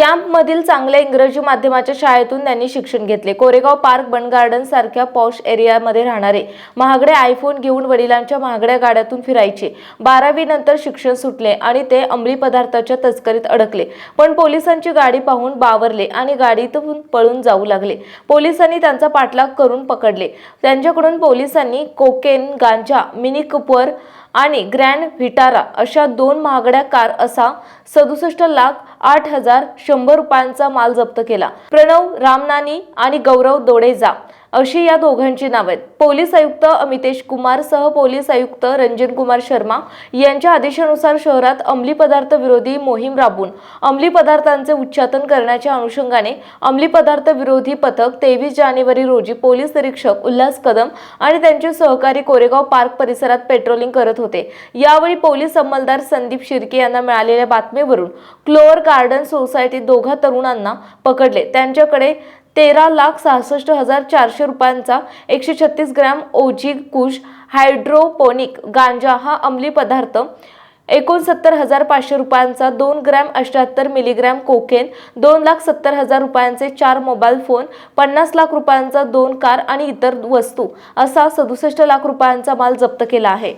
कॅम्पमधील चांगल्या इंग्रजी माध्यमाच्या शाळेतून त्यांनी शिक्षण घेतले. कोरेगाव पार्क बन गार्डन सारख्या पॉश एरियामध्ये राहणारे. महागडे आयफोन घेऊन वडिलांच्या महागड्या गाड्यातून फिरायचे. बारावी नंतर शिक्षण सुटले आणि ते अंमली पदार्थाच्या तस्करीत अडकले. पण पोलिसांची गाडी पाहून बावरले आणि गाडीतून पळून जाऊ लागले. पोलिसांनी त्यांचा पाठलाग करून पकडले. त्यांच्याकडून पोलिसांनी कोकेन गांजा मिनी कुपर आणि ग्रँड व्हिटारा अशा दोन महागड्या कार असा सदुसष्ट लाख आठ हजार शंभर रुपयांचा माल जप्त केला. प्रणव रामनानी आणि गौरव दोडेजा अशी या दोघांची नावं आहेत. पोलीस आयुक्त अमितेश कुमार सह पोलीस आयुक्त रंजन कुमार शर्मा यांच्या आदेशानुसार शहरात अंमली पदार्थ विरोधी मोहीम राबवून अंमली पदार्थांचे उच्चाटन करण्याच्या अनुषंगाने अंमली पदार्थ विरोधी पथक तेवीस जानेवारी रोजी पोलीस निरीक्षक उल्हास कदम आणि त्यांचे सहकारी कोरेगाव पार्क परिसरात पेट्रोलिंग करत होते. यावेळी पोलीस अंमलदार संदीप शिर्के यांना मिळालेल्या बातमीवरून क्लोअर गार्डन सोसायटीत दोघा तरुणांना पकडले. त्यांच्याकडे तेरा लाख सहासष्ट हजार चारशे रुपयांचा एकशे छत्तीस ग्रॅम ओजी कुश हायड्रोपोनिक गांजा हा अंमली पदार्थ. एकोणसत्तर हजार पाचशे रुपयांचा दोन ग्रॅम अठ्याहत्तर मिलीग्रॅम कोकेन दोन लाख सत्तर हजार रुपयांचे चार मोबाईल फोन पन्नास लाख रुपयांचा दोन कार आणि इतर वस्तू असा सदुसष्ट लाख रुपयांचा माल जप्त केला आहे.